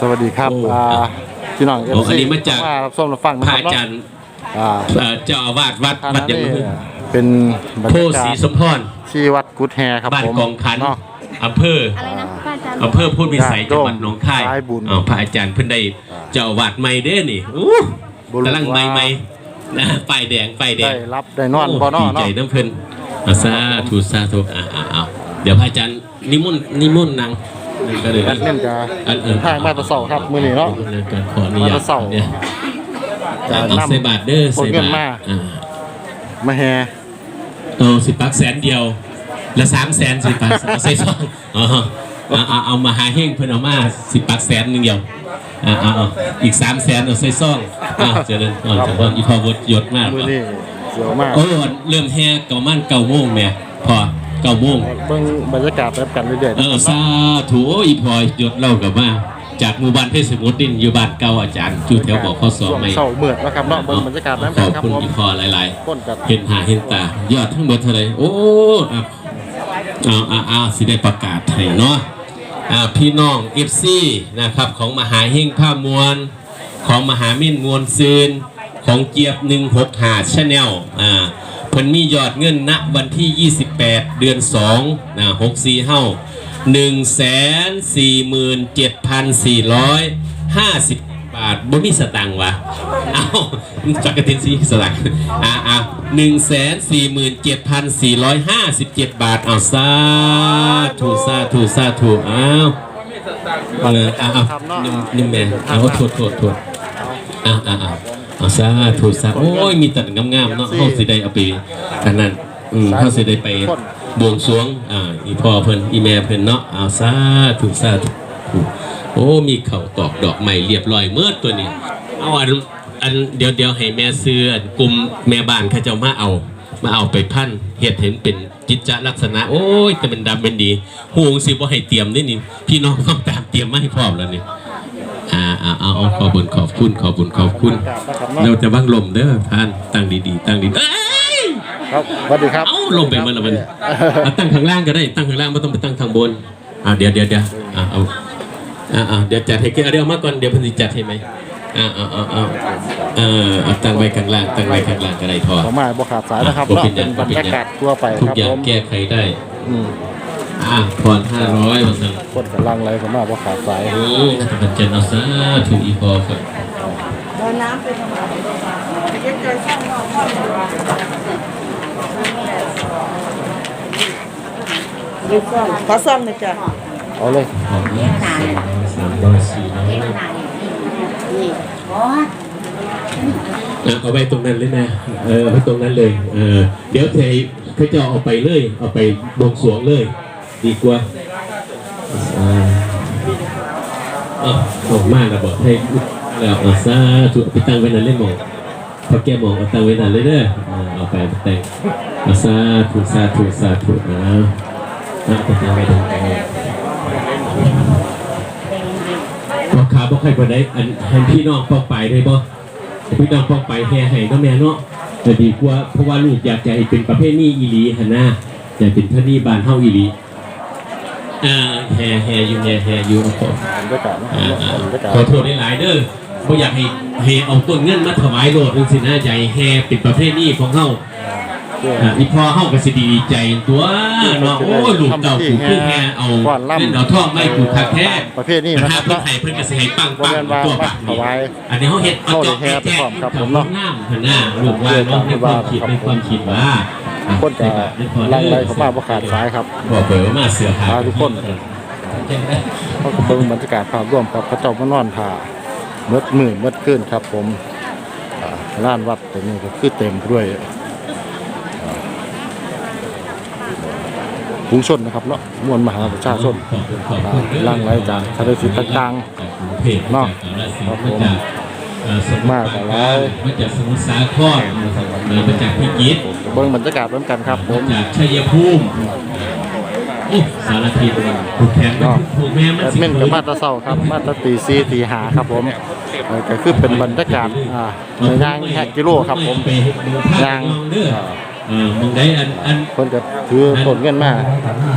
สวัสดีครับโอ้อ่าพี่น้องโอ้อันนี้มาจาก รับส้มรับฟังพนะระครับอาจารย์อ่าเอ่อเจ้าอาวาสวัดทางวัดนั้นยังนี่ไม่เป็นบรรโพยาธิ์ศการีศสมพรที่วัดกุดแฮครับบ้านผมกองขันเนาะ อำเภออะไรนะพระอาจารย์อำเภอพูดวิสัยจังหวัดหนองคายสายบุญอ๋อพระอาจารย์เพิ่นได้เจ้าอาวาสใหม่เด้นี่อู้บุรุษ กำลังใหม่ๆนะป้ายแดงป้ายแดได้งรับได้นอนบ่นอดีนใจเนาะน้ำเพิ่นอาสาธุสาธุอ่าอ่าเอาเดี๋ยวพระอาจารย์นิมนต์นิมนต์นางนั่นก็เลย แอดมินจะอันเออทางมาตะเสาครับมื้อนี้เนาะการขออนุญามาตตะเสาเนี่ยจะเอานำใส่บาทเด้อโอนใส่เงินบาทมาอ่ามาแฮเอาสิบปักแสนเดียวละสามแสนสิบปักเอาใส่ซองอ๋อเอาเอาเอามาหาเฮงเพิ่นเอามาสิบปักแสนหนึงเดียวอ่าเอาเอาอีกสามแสนเอาใส่ซองอ่าเจริญก่อนจะว่าอีพอวดยศมากมื้อนี้เสียวมากโอ้เริ่มแห่เก่ามันเก่าโมงแม่พอ เก่าโมงเบิ่งบรรยากาศแบบกันเรื่อยๆเออสาธุโอ้อีพอยศเล่ากับว่าจากหมู่บ้านเพชรสมุทรดินอยู่บ้านเก่าอาจารย์จู่แถวบอกข้อสอบช่วงไม่เช้ามืดนะครับเนาะเบิ่งบรรยากาศแบบขกัอนบครับคุณผมอีพอหลายๆคนกันเห็นหาเห็นตายอดทั้งหมดเท่าไหรโอ้อะเอาเอาเอาสิได้ประกาศให้เนาะอ่าพี่น้องเอฟซีนะครับของมหาเฮงผ้ามวลของมหามิ่นมวลซืนของเจี๊ยบหนึ่งหกหาชาแนลอ่า เพิ่นมียอดเงินณวันที่ 28 เดือน2นะ64เฮา147,450 บาทบ่มีสตังค์วะเอ้าจักรตินซีสลักอ่าอ่าหนึ่งแสนสี่หมื่นเจ็ดพันสี่ร้อยห้าสิบเจ็ดบาทเอาซาถูซาถูซาถูอ้าวเอออ่าอ่านิ่มนิ่มแม่เอาโทษโทษโทษ อ่าอ่าอ่าเอาซาถูซาโอ้ยมีตัดงามๆเนาะเขาสิได้เอาไปอันนั้นอืมเขาสิได้ไปบวงสรวงอ่าอีพ่อเพิ่นอีแม่เพิ่นเนาะเอาซาถูซาถูโอ้มีเข่าตอกดอกใหม่เรียบร้อยเมื่อตัวนี้เอาอันอันเดี๋ยวเดี๋ยวให้แม่ซื้ออันกลุ่มแม่บ้านเขาเจะมาเอา มาเอาไปพันเห็ดเห็นเป็นจิตจลักษณะ โอ้ยแต่เป็นดำเป็นดีหูงสิบ่ให้เตรียมนี่นี่พี่น้องต้องตามเตรียมมาให้พร้อมแล้วนี่ อ่าอ่าเอาเอาขอบุญขอบคุณขอบุญขอบคุณนะครับเราเนาะจะบ้างลมเด้อท่านตั้งดีๆตั้งดีๆเอ้ยครับสวัสดีครับเอ้าลงไปมันละมันเอาตั้งข้างล่างก็ได้ตั้งข้างล่างไม่ต้องไปตั้งข้างบนอ่าเดี๋ยวเดี๋ยวเดี๋ยวอ่าเอาอ่าอ่าเดี๋ยวจัดให้เดี๋ยวเอามาก่อนเดี๋ยวเพันธิจัดให้ไหมอ่าเอาเอาเอาเออเอาตั้งไว้ข้างล่างตั้งไว้ข้างล่างก็ได้พอขอมาบ่ขาดสายนะครับบ่เนาะเป็นหยัเป็งนบ่บรเป็นรหยังยากาศทั่วไปทุกครับอย่าผงมแก้ไขได้ อืม อ่าพรห้าร้อยวันนึงคนกำลังไรขอมาบ่ขาดสายโอ้นักบัญชีเอาซะถูกอีพอครับเอาน้ำไปทำไมเย็นใจสร้างนอกห้องดูซ่อมขอซ่อมหน่อยจ้ะเอาเลยขอบคุณสามร้อยสี่ร้อยนี่อ๋ออะเอาไว้ตรงนั้นเลยนะ เออเอาไว้ตรงนั้นเลย เออ เดี๋ยวเทเขาจะเอาไปเลย เอาไปบวงสรวงเลย ดีกว่าอ่าเอ๋อออกมากระบอกให้แล้วอาซาถูกไปตั้งไว้นั่นเลยหมองพอแกมองเอาตั้งไว้นั่นเลยเด้อเอาไปแต่งอาซาถูกซาถูกซาถูกนะเอาไปตั้งไว้ตรงนี้พอขาบ่ใครบ่ได้อันให้พี่น้องป้องไปได้บ่พี่น้องป้องไปแห่ให้เนาะแม่เนาะจะดีกว่าเพราะว่าลูกอยากจะให้เป็นประเภทนี้อีหลีหันหน้าอยากเป็นพระนี่บานเฮาอีหลี อ่าแห่แห่อยู่แห่แห่อยู่ครับผมบรรยากาศเนาะอ่าอ่าบรรยากาศขอโทษหลายๆเด้อบ่อยากให้ให้เอาต้นเงินมาถวายโลดจังซี่นะใหญ่แห่เป็นประเภทนี้ของเฮาเพื่ออ่าอีพ่อเฮาก็สิดีใจตัวเนาะโอ้ยลูกเต่ากูคือแห่เอาก่อนล่ำเล่นเอาทองไม่กูคักแท้ ประเภทนี้นะนะคครัรับบเพิ่นให้เพิ่นก็สิให้ปังปังตัวบักถวายอันนี้เขาเฮ็ดเอาจอกเข้าในแท้แท้พร้อมครับกัผบมเนาะน้ำหันหน้าลูกว่าเนาะในความคิดในความคิดว่า คนกะลังไรเขามาบ่ขาดสายครับบอกเผยว่ามาเสือผาพาทุกคนเขาก็เบิ่งบรรยากาศภาพรวมครับเขาเจ้ามานอนท่าเมื่อมือเมื่อคืนครับ ผมอ่าลานวัดตัวนี้ก็คือเต็มด้วยอ่าผู้ชนนะครับเนาะมวลมหาประชาชนอ่าร่างไร้จากทะเลสิทธิ์ต่างๆเนาะครับผม มากอะไรมาจากสมุทรสาครมาจากพิจิตรเบิ่งบรรยากาศร่วมกันครับผมจากชัยภูมิโอ้สารทิศผูกแขนมันผูกแม่มันแอดมินกับมาตราเศร้าครับ มาตราตีซีตีหาครับผมเอ่อก็คือเป็นบรรยากาศอ่าในย่างแฮกกิโลครับผมไปดูภาพย่างน้องเด้ออ่าเออมึงได้อันอันคนก็ถือต้นเงินมา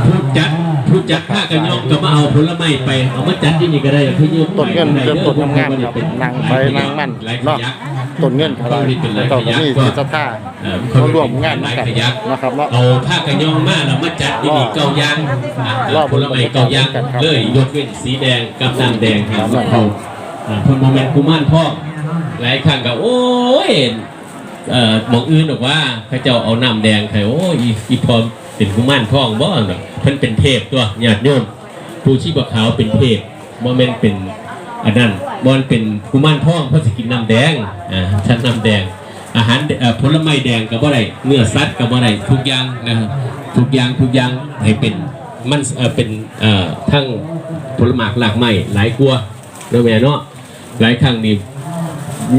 ถูกจัดถู ผู้จัดผ้ากันยองก็มาเอาผลไม้ไป เอามาจัดที่นี่ก็ได้พี่ยืมต้นเงินเริ่มต้นงามๆครับนางไปนางมั่นหลายขเนาะยักต้นเงินอะไรแล้วก็มีจิตท่าเอ่อเขาร่วมงานหลายกันขยักนะครับเนาะเอาผ้ากันยองมาแล้วมาจัดที่นี่เก้ายางอะรอบผลไม้เก้ายางกันครับเลยยกเว้นสีแดงกับน้ำแดงครับครับเขาอ่าเพิ่นโมเมนต์กุมารพ่อหลายครั้งก็โอ้ยเอ่อหมองอื่นบอกว่าพระเจ้าเอาน้ำแดงใครโอ้ยอีอีพอม เป็นกุมารพ่องบ่เนาะเพิ่นเป็นเทพตัวญาติโยมผู้ชีพขาวเป็นเทพโมเมนเป็นอันนั้นบอนเป็นกุมารพ่องเพราะสิกินน้ำแดงอ่าชั้นน้ำแดง อาหารผลไม้แดงกับบ่ได้เนื้อสัตว์กับบ่ได้ทุกอย่างนะครับทุกอย่างทุกอย่างให้เป็นมันเออเป็นเอ่อทั้งผลไม้หลากไม้หลายกลัวเนาะแม่เนาะหลายครั้งนี่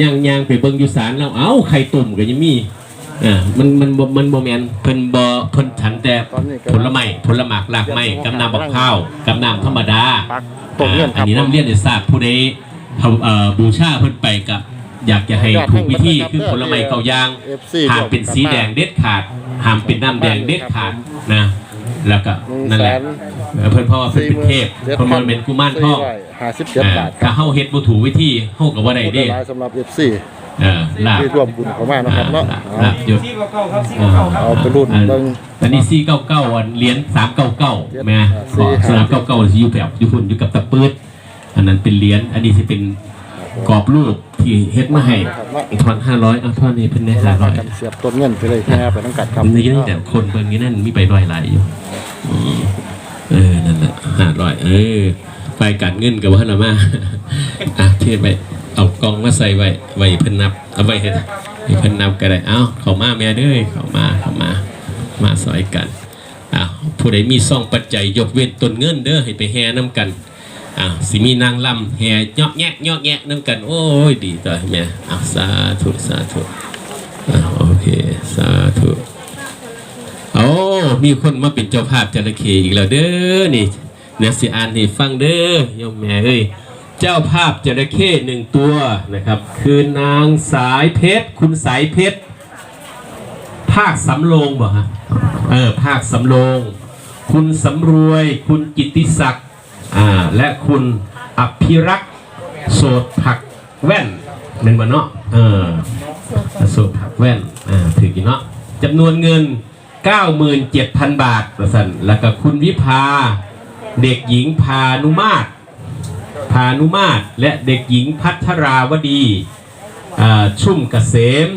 ย่างย่างไปเบิ่งอยู่ศาลแล้วเอ้าไข่ตุ่มก็ยังมี อ่ามันมันบ่มันบ่แม่นเพิ่นบ่เพิ่นฉันแต่ตอนนี้ก็ผลไม้ผลไม้หลากไม้กับน้ำบักข้าวกับน้ำธรรมดาปักต้นเงินคอัรันบนี้น้ำเลี้ยนจะทราบผู้ใดเอ่อบูชาเพิ่นไปกับอยากจะให้ถูกวิธีคือผลไม้เกาย่าง FC ห้ามเป็นสีแดงเด็ดขาดห้ามเป็นน้ำแดงเด็ดขาดนะแล้วก็นั่นแหละเออเพิ่นเพราะว่าเพิ่นเป็นเทพเพิ่นบ่เป็นกุมารทองห้าสิบเจ็ดอ่าบาทคถ้ารับเฮาเฮ็ดบ่ถูกวิธีเฮาก็บ่ได้เด้หลายสำหรับ FC เออลาบที่ร่วมบุญเข้ามานะครับเนาะลาบหยุดที่เก่าๆครับที่เก่าๆครับเอาไปรุ่นเบิ่งอันนี้499อันเหรียญ399แม่สี่สามเก้าเก้าสิอยู่แบบอยู่พุ่นอยู่กับตะปืดอันนั้นเป็นเหรียญอันนี้สิเป็นกรอบรูปที่เฮ็ดมาให้ทอนห้าร้อยเอาทอนนี้เป็นได้ห้าร้อยกันเสียบต้นเงินไปเลยแค่ไปตั้งกัดครับนี่ยังแต่คนเบิ่งนี้นั่นมีใบร้อยหลายอยู่อืมเออนั่นแหละห้าร้อยเออไปกัดเงินกับว่าละมาอะเทศไป เอากองมาใส่ไว้ไว้เพิ่นนับเอาไว้เฮ็ดให้เพิ่นนับก็ได้เอ้าเข้ามาแม่เด้อเข้ามาเข้ามามาซอยกันอ้าวผู้ใดมีซองปัจจัยยกเว้นต้นเงินเด้อให้ไปแห่น้ำกันอ้าวสิมีนางลำแห่ยอกแยกยอกแยกน้ำกัน โอ้ยดีต่อแม่อ้าวสาธุสาธุอ้าวโอเคสาธุโอ้มีคนมาเป็นเจ้าภาพจระเข้อีกแล้วเด้อนี่เดี๋ยสิอ่านให้ฟังเด้อยมแม่เอ้ย เจ้าภาพจระเข้หนึ่งตัวนะครับ คือนางสายเพชร คุณสายเพชร ภาคสำโรงบ่ฮะเออภาคสำโรงคุณสำรวย คุณกิติศักดิ์อ่าและคุณอภิรักษ์โสดผักแว่นเป็นบ่เนาะเออโสดผักแว่นอ่าถือกี่เนาะจำนวนเงิน 97,000 บาทประสันแล้วก็คุณวิภา เด็กหญิงพานุมาตร พานุมาตรและเด็กหญิงพัทราวดีอ่าชุ่มเกษม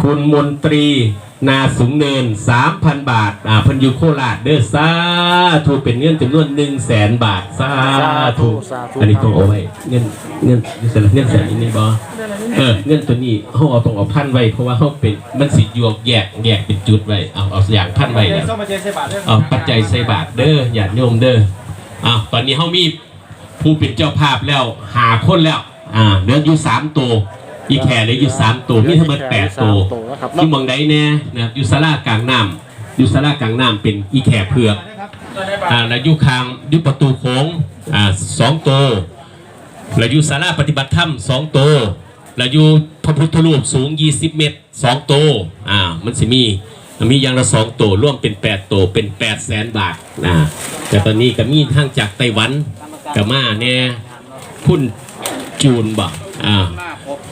คุณมนตรีนาสูงเนิน 3,000 บาทอ่าเพันอยูโคราชเด้อสาธุเป็นเงินจำนวน 1 0 0 0 0แบาทสาธุสาธุอันนี้ต้องเอาไว้เงินเงินเสร็จแล้วเงินแสนนี้บอเออเงินตัวนี้เขาเอาตรงเอาพันไว้เพราะว่าเขาเป็นมันสิยวกแยกแยกเป็นจุดไว้เอาเอาอย่างพันไว้เดี๋เนี่ยยวต้องมาเจอใส่บาทด้วยเอาปัจจัยใส่บาทเด้อญาติโยมเด้ออ่าตอนนี้เขามี ผู้เป็นเจ้าภาพแล้วหาคนแล้ว อ่าเหลืออยู่สามตัว อีแค่เหลืออยู่สามตัวมีทั้งหมดแปดตัวนะครับที่เมืองใดแน่นะครับอยูซาลากลางน้ำอยูซาลากลางน้ำเป็นอีแขเผือกนะครับตัวได้บาทอ่าแล้วอยูคางอยูประตูโค้งอ่าสองตัวแล้วอยูซาลาปฏิบัติธรรมสองตัวแล้วอยูพระพุทธรูปสูง 20 เมตรสองตัวอ่ามันสิมีมันมีอย่างละสองตัวร่วมเป็น 8 ตัวเป็น8 0 0แสนบาทนะแต่ตอนนี้ก็มีทางจากไต้หวัน กับมาแน่พุ่นจูนบอกอ่า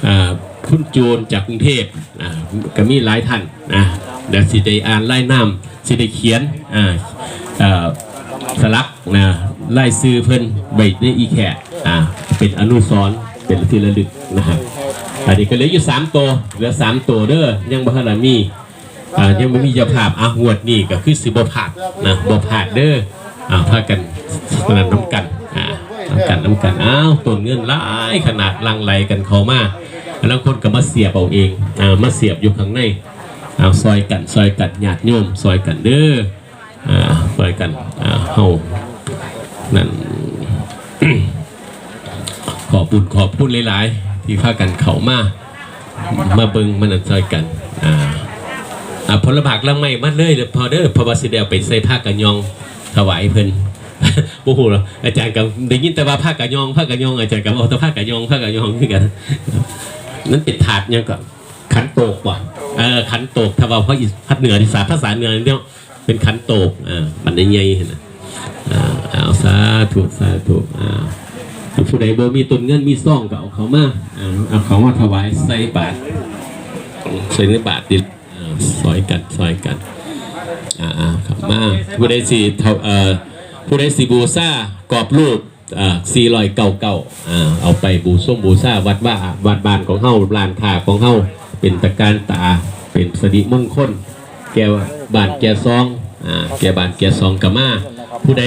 อ่าคุณโจรจากกรุงเทพอ่าก็มีหลายท่านนะเดี๋ยวสิได้อ่านไล่น้ำสิได้เขียนอ่าอ่อสลักนะไล่ซื้อเพิ่นไว้ในอีแขกอ่าเป็นอนุสร์เป็นที่ระลึกนะครับอันนี้ก็เหลืออยู่สามตัวเหลือสามตัวเด้อยังบ่ทันได้มีอ่ายังไม่มีเจ้าภาพอะงวดนี้ก็คือสิบ่พลาดนะบ่พลาดเด้ออ่าพากันสนับน้ำกัน อ่าน้ำกันน้ำกันอ้าวต้นเงินหลายขนาดลังไหลกันเข้ามาแล้วคนก็มาเสียบเอาเองอ่ามาเสียบอยู่ข้างในเอาซอยกันซอยกันญาติโยมซอยกันเด้ออ่าซอยกันอ่าเฮานั่นขอบุญขอบพูดหลายๆ ที่พากันเขามามาเบิงมานันซอยกันอ่าอ่าผลบากลังไม่มาเลยเลยพอเด้อพอวาสิเดลไปใส่ผ้ากันยองถวายเพิ่น โอ้โหรออาจารย์กับได้ยินแต่ว่าผ้ากันยองผ้ากันยองอาจารย์กับเอาแต่ผ้ากันยองผ้ากันยองคือกันนั่นเป็นถาดยังก็ขันโตกว่ะเออขันโตกถ้าว่าเพราะอีภาคเหนือที่สาภาษาเหนือเนี่ยเป็นขันโตกอ่าบันไดใหญ่เห็นนะอ่าเอาสาธุสาธุอ่าผู้ใดบ่มีต้นเงินมีซ่องก็เอาเขามาอ่าเอาเขามาถวายใส่บาตรใส่ในบาตรดิอ่าซอยกันซอยกันอ่าอ่าครับมาผู้ใดสิเท่เอ่อ ผู้ใดสิบูซ่ากรอบรูปอ่า499อ่าเอาไปบูส่งบูซ่าวัดว่าวัดบานของเฮาลานคาของเฮาเป็นตะการตาเป็นสริมงคล แกบานแกซองอ่าแกบานแกซองกะมา ผู้ใด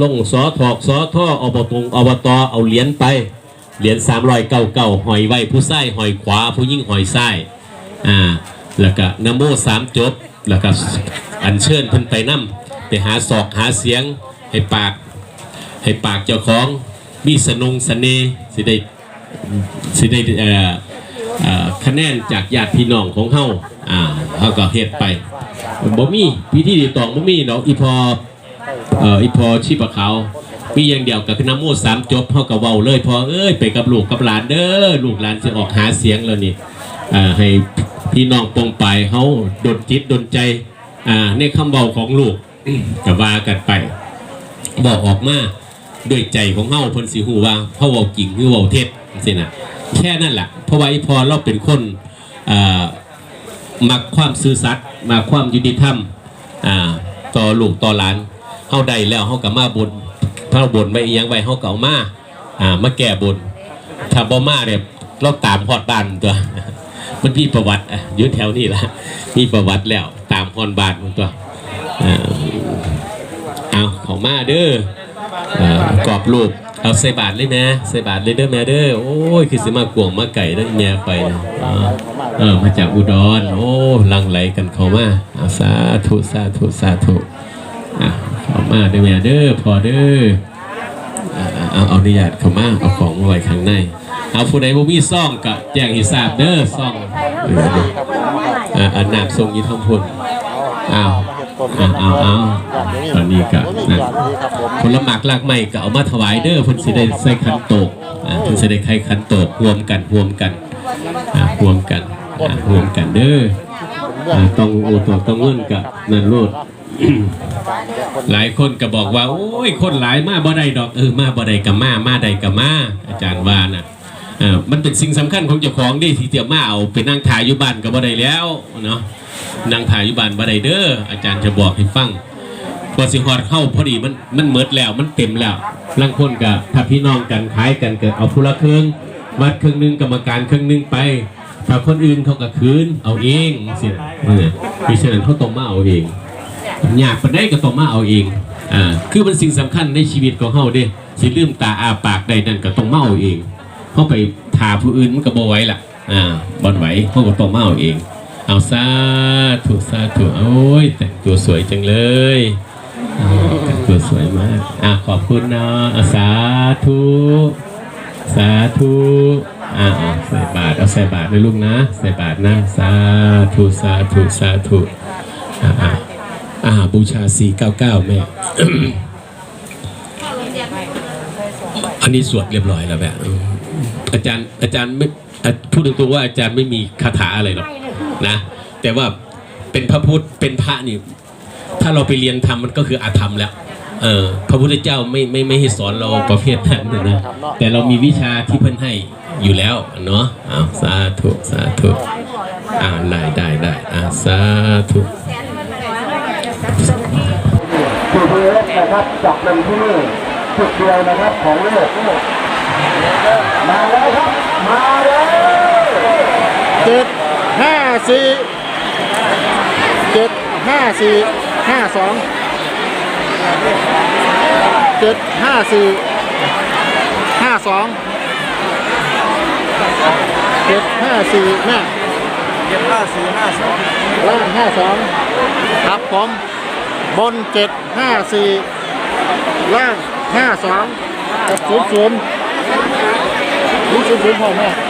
ลงสอถอกสอท่ออบตงอบตเอาเหรียญไปเหรียญสามรอยเก้าเก้าหอยไว้ผู้ใส่หอยขวา ผู้ยิ่งหอยไส้อ่าแล้วก็นโมสามจบแล้วก็อัญเชิญเพิ่นไปนํ ไปหาศอกหาเสียง ให้ปาก ให้ปากเจ้าของมีสนงเสน่ห์สิได้สิได้คะแนนจากญาติพี่น้องของเฮาอ่าเฮาก็เฮ็ดไปบ่มีพิธีดีตองบ่มีดอกอีพอเอ่ออีพอชีพขาวมีอย่างเดียวก็คือน้ำโมสามจบเฮาก็เว้าเลยพอเอ้ยไปกับลูกกับหลานเด้อลูกหลานสิออกหาเสียงแล้วนี่อ่าให้พี่น้องปองไปเฮาดนจิตดนใจอ่าในคำเว้าของลูก ก็ว่ากันไป บอกออกมาด้วยใจของเฮาเพิ่นสิฮู้ว่าเฮาเว้าจริงหรือเว้าเท็จจังซี่น่ะแค่นั้นแหละเพราะว่าอีพอเราเป็นคนมักความซื่อสัตย์มักความยุติธรรมต่อลูกต่อหลานเฮาได้แล้วเฮาก็มาบนถ้าบนไว้อีหยังไว้เฮาเก็เอามาอ่ามาแก้บนถ้าบ่มาเนี่ยเราตามฮอดบ้านตัวมันมีประวัติอยู่แถวนี้ละมีประวัติแล้วตามฮอดบ้านมันตัว เอาของมาเด้ออกรอบรูปเอาใส่บาทเลยแม่ใส่บาทเลยเด้อแม่เด้อโอ้ยคือสิมากวงมาไก่เด้อแม่ไปนะเออมาจากอุดรโอ้ลังไหลกันเข้ามาเอาสาธุสาธุสาธุอะเข้ามาเด้อแม่เด้อพอเด้อเอาเอาอนุญาตเข้ามาเอาของมาไว้ข้างในเอาผู้ใดบ่มีซ่องก็แจ้งให้ทราบเด้อซ่องอ่านนามทรงยีทองพุนอ้าว อ้าวอ้าวอ้าวตอนนี้ก็นะผลหมากลากไม้ก็เอามาถวายเด้อเพิ่นสิได้ใส่ขันโตกอ่าเพิ่นสิได้ไข่ขันโตกรวมกันรวมกันอ่ารวมกันอ่ารวมกันเด้ออ่าต้องโอตัวต้องเงินกับนั่นโลด หลายคนก็บอกว่า โอ้ย คนหลายมาบ่ได้ดอกเออมาบ่ได้กับมามาได้กับมา อาจารย์ว่าน่ะ เออมันเป็นสิ่งสำคัญของเจ้าของดิที่เตรียมมาเอาไปนั่งถ่ายอยู่บ้านก็บ่ได้แล้วเนาะนั่งถ่ายอยู่บ้านบ่ได้เด้ออาจารย์จะบอกให้ฟังพอสิฮอดเข้าพอดีมันมันเมิดแล้วมันเต็มแล้วลังคนกับถ้าพี่น้องกันขายกันเกิดเอาผู้ละครึ่งวัดครึ่งนึงกรรมการครึ่งนึงไปถ้าคนอื่นเขาก็คืนเอาเองสิเนี่ยพิฉะนั้นเขาต้องมาเอาเองอยากไปได้ก็ต้องมาเอาเองอ่าคือมันสิ่งสำคัญในชีวิตของเฮาเด้สิลืมตาอาปากได้นั่นก็ต้องมาเอาเอง เขาไปถาผู้อื่นมันก็บ่ไหวล่ะอ่าบ่ไหวเขาก็ต้องมาเอาเอง เอาซาถูกซาถูกโอ้ยแต่งตัวสวยจังเลยแต่งตัวสวยมากอะขอบคุณนะอะสาธุสาธุอะเอาใส่บาตรเอาใส่บาตรเลยลูกนะใส่บาตรนะสาธุสาธุสาธุอะอ่าบูชา499แม่อันนี้สวดเรียบร้อยแล้วแบบ อืมอาจารย์อาจารย์ไม่อะพูดตรงๆว่าอาจารย์ไม่มีคาถาอะไรหรอกนะ แต่ว่าเป็นพระพุทธเป็นพระนี่ ถ้าเราไปเรียนทำมันก็คืออาธรรมแล้วเออพระพุทธเจ้าไม่ไม่ไม่ให้สอนเราประเภทนั้นนะแต่เรามีวิชาที่เพิ่นให้อยู่แล้วเนาะอ้าวสาธุสาธุอ่าได้ได้ได้อ่าสาธุจุดเล็กนะครับจับเป็นที่นี่จุดเดียวนะครับของโลก มาแล้วครับ มาแล้วเจ็ดห้าสี่เจ็ดห้าสี่ห้าสองเจ็ดห้าสี่ห้าสองเจ็ดห้าสี่แม่เจ็ดห้าสี่ห้าสองล่างห้าสองครับผมบนเจ็ดห้าสี่ล่างห้าสองศูนย์ศูนย์ศูนย์ ศูนย์ศูนย์พอไหม